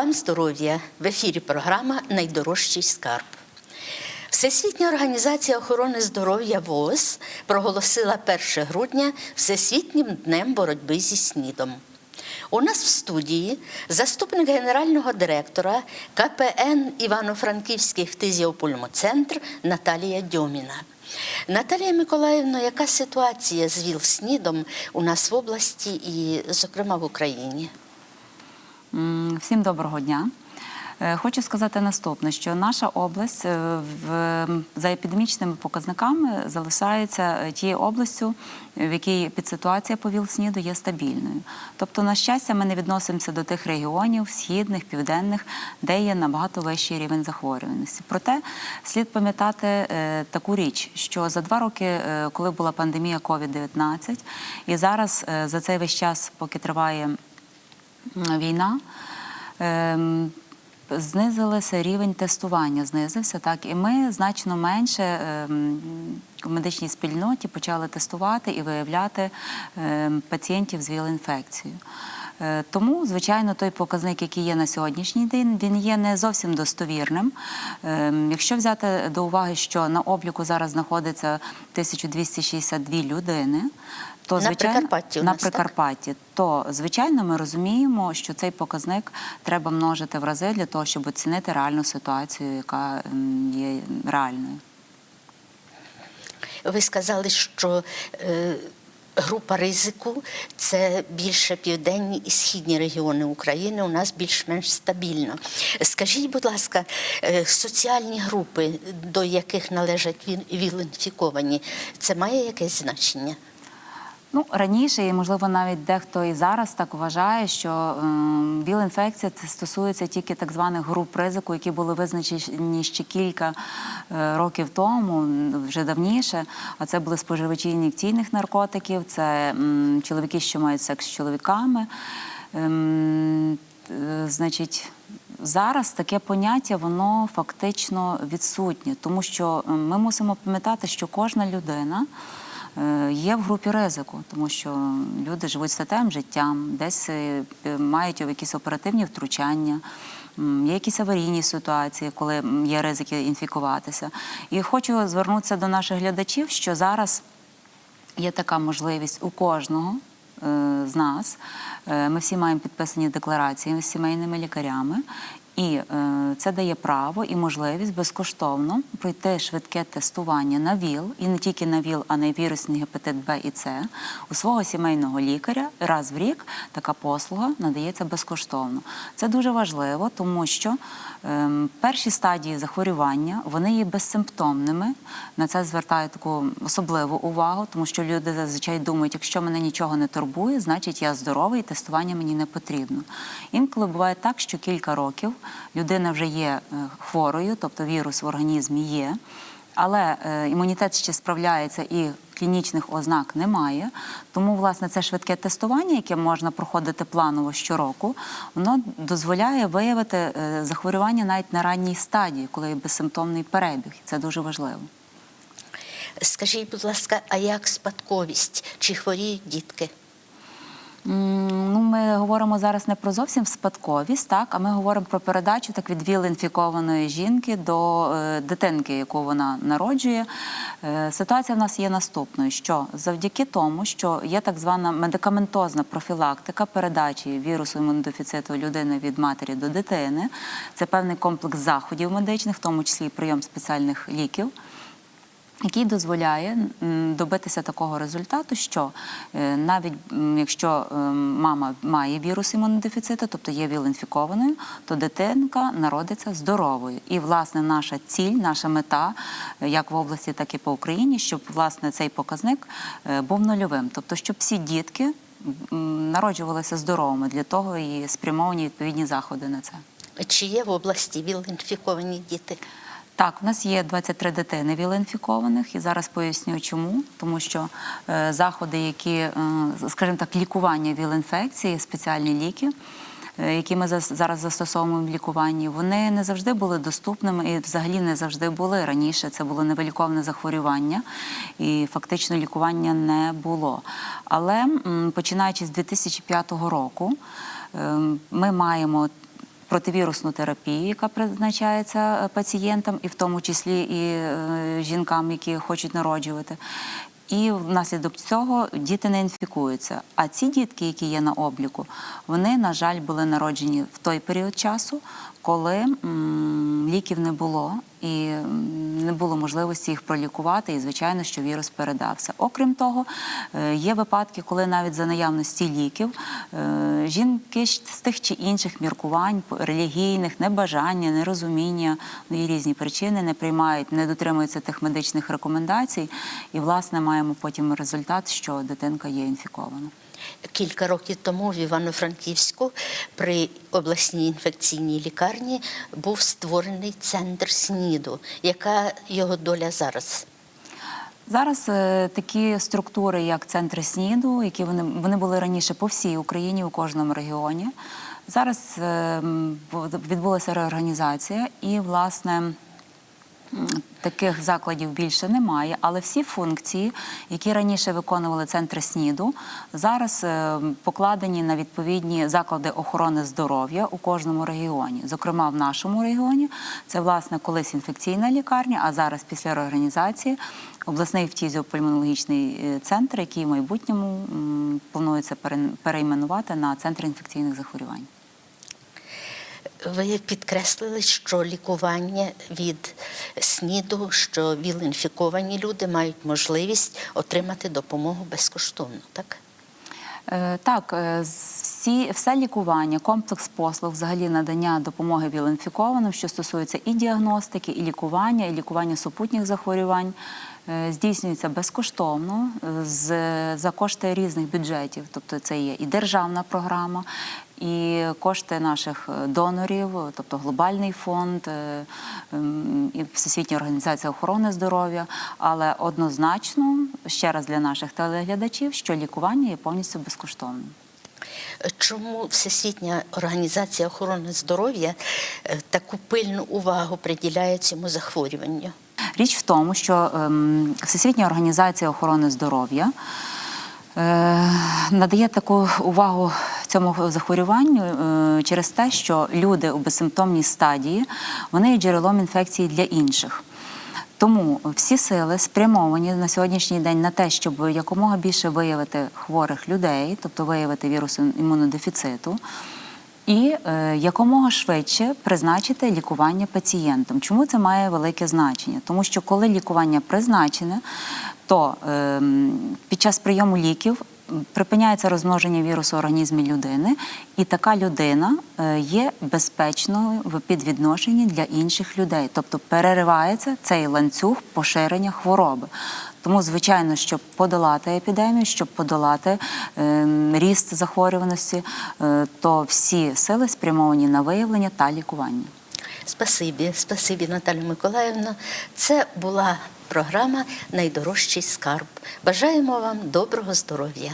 вам здоров'я! В ефірі програма Найдорожчий скарб. Всесвітня організація охорони здоров'я ВООЗ проголосила 1 грудня Всесвітнім днем боротьби зі СНІДом. У нас в студії заступник генерального директора КПН Івано-Франківський фтизіопульмоцентр Наталія Дьоміна. Наталія Миколаївна, яка ситуація з ВІЛ-СНІДом у нас в області і, зокрема, в Україні? Всім доброго дня. Е, Хочу сказати наступне, що наша область е, в, за епідемічними показниками залишається е, тією областю, в якій підситуація по ВІЛ-СНІДу є стабільною. Тобто, на щастя, ми не відносимося до тих регіонів, східних, південних, де є набагато вищий рівень захворюваності. Проте слід пам'ятати таку річ, що за два роки, коли була пандемія COVID-19, і зараз за цей весь час, поки триває війна. ем, Знизилися рівень тестування, знизився так, і ми значно менше ем, в медичній спільноті почали тестувати і виявляти ем, пацієнтів з ВІЛ-інфекцією. Е, Тому, звичайно, той показник, який є на сьогоднішній день, він є не зовсім достовірним. Якщо взяти до уваги, що на обліку зараз знаходиться 1262 людини, то На звичайно Прикарпатті у на нас, так? То звичайно ми розуміємо, що цей показник треба множити в рази для того, щоб оцінити реальну ситуацію, яка є реальною. Ви сказали, що е, група ризику це більше південні і східні регіони України. У нас більш-менш стабільно. Скажіть, будь ласка, е, соціальні групи, до яких належать віл- віл-інфіковані, це має якесь значення? Ну раніше, і можливо навіть дехто і зараз так вважає, що ем, ВІЛ-інфекція це стосується тільки так званих груп ризику, які були визначені ще кілька е, років тому, вже давніше. А це були споживачі ін'єкційних наркотиків, це чоловіки, що мають секс з чоловіками. Ем, е, значить. Зараз таке поняття воно фактично відсутнє, тому що ми мусимо пам'ятати, що кожна людина є в групі ризику, тому що люди живуть статевим життям, десь е, мають якісь оперативні втручання. Є якісь аварійні ситуації, коли є ризики інфікуватися. І хочу звернутися до наших глядачів, що зараз є така можливість у кожного е, з нас. Е, Ми всі маємо підписані декларації з сімейними лікарями. І е, це дає право і можливість безкоштовно пройти швидке тестування на ВІЛ, і не тільки на ВІЛ, а на вірусний гепатит Б і С у свого сімейного лікаря раз в рік. Така послуга надається безкоштовно. Це дуже важливо, тому що ем, перші стадії захворювання вони є безсимптомними. На це звертаю таку особливу увагу, тому що люди зазвичай думають, якщо мене нічого не турбує, значить я здоровий, і тестування мені не потрібно. Інколи буває так, що кілька років людина вже є е, хворою, тобто вірус в організмі є. Але е, імунітет ще справляється і клінічних ознак немає. Тому, власне, це швидке тестування, яке можна проходити планово щороку, воно дозволяє виявити е, захворювання навіть на ранній стадії, коли є безсимптомний перебіг. Це дуже важливо. Скажіть, будь ласка, а як спадковість? Чи хворіють дітки? Ну, ми говоримо зараз не про зовсім спадковість, так, а ми говоримо про передачу так від ВІЛ-інфікованої жінки до е, дитинки, яку вона народжує. Е, ситуація в нас є наступною: що завдяки тому, що є так звана медикаментозна профілактика передачі вірусу імунодефіциту людини від матері до дитини, це певний комплекс заходів медичних, в тому числі прийом спеціальних ліків який дозволяє добитися такого результату, що е, навіть якщо е, мама має вірус імунодефіциту, тобто є ВІЛ-інфікованою, то дитинка народиться здоровою. І власне наша ціль, наша мета, е, як в області, так і по Україні, щоб власне цей показник був нульовим, тобто щоб всі дітки народжувалися здоровими. Для того і спрямовані відповідні заходи на це. Чи є в області ВІЛ-інфіковані діти? Так, в нас є 23 дитини віл-інфікованих, і зараз поясню, чому. Тому що е, заходи, які, е, скажімо так, лікування віл-інфекції, спеціальні ліки, е, які ми зараз застосовуємо в лікуванні, вони не завжди були доступними і взагалі не завжди були. Раніше це було невиліковне захворювання, і фактично лікування не було. Але починаючи з 2005 року, е, ми маємо противірусну терапію, яка призначається е, пацієнтам, і в тому числі і е, жінкам, які хочуть народжувати. І внаслідок цього діти не інфікуються. А ці дітки, які є на обліку, вони, на жаль, були народжені в той період часу, коли м, ліків не було і було можливості їх пролікувати, і звичайно, що вірус передався. Окрім того, е, є випадки, коли навіть за наявності ліків е, жінки з тих чи інших міркувань, релігійних, небажання, нерозуміння, ну є різні причини, не приймають, не дотримуються тих медичних рекомендацій, і власне маємо потім результат, що дитинка є інфікована. Кілька років тому в Івано-Франківську при обласній інфекційній лікарні був створений центр СНІДу. Яка його доля зараз? Зараз е, такі структури, як центри СНІДу, які вони, вони були раніше по всій Україні, у кожному регіоні. Зараз е, відбулася реорганізація, і власне. Таких закладів більше немає, але всі функції, які раніше виконували центри СНІДу, зараз е, покладені на відповідні заклади охорони здоров'я у кожному регіоні. Зокрема, в нашому регіоні це власне колись інфекційна лікарня, а зараз після реорганізації обласний фтізіопульмонологічний е, центр, який в майбутньому планується пере- перейменувати на центр інфекційних захворювань. Ви підкреслили, що лікування від СНІДу, що віл-інфіковані люди мають можливість отримати допомогу безкоштовно, так? Е, Так, е, всі, все лікування, комплекс послуг, взагалі надання допомоги віл-інфікованим, що стосується і діагностики, і лікування, і лікування супутніх захворювань, е, здійснюється безкоштовно з, за кошти різних бюджетів. Тобто це є і державна програма, і кошти наших е, донорів, тобто глобальний фонд, е, ем, і Всесвітня організація охорони здоров'я. Але однозначно, ще раз для наших телеглядачів, що лікування є повністю безкоштовним. Чому Всесвітня організація охорони здоров'я е, таку пильну увагу приділяє цьому захворюванню? Річ в тому, що ем, Всесвітня організація охорони здоров'я надає таку увагу цьому захворюванню е, через те, що люди у безсимптомній стадії вони є джерелом інфекції для інших. Тому всі сили спрямовані на сьогоднішній день на те, щоб якомога більше виявити хворих людей, тобто виявити вірус імунодефіциту, і е, якомога швидше призначити лікування пацієнтам. Чому це має велике значення? Тому що коли лікування призначене, то е, під час прийому ліків припиняється розмноження вірусу в організмі людини, і така людина е, є безпечною в підвідношенні для інших людей, тобто переривається цей ланцюг поширення хвороби. Тому, звичайно, щоб подолати епідемію, щоб подолати е, ріст захворюваності, е, то всі сили спрямовані на виявлення та лікування. Спасибі, спасибі, Наталя Миколаївна. Це була програма Найдорожчий скарб. Бажаємо вам доброго здоров'я.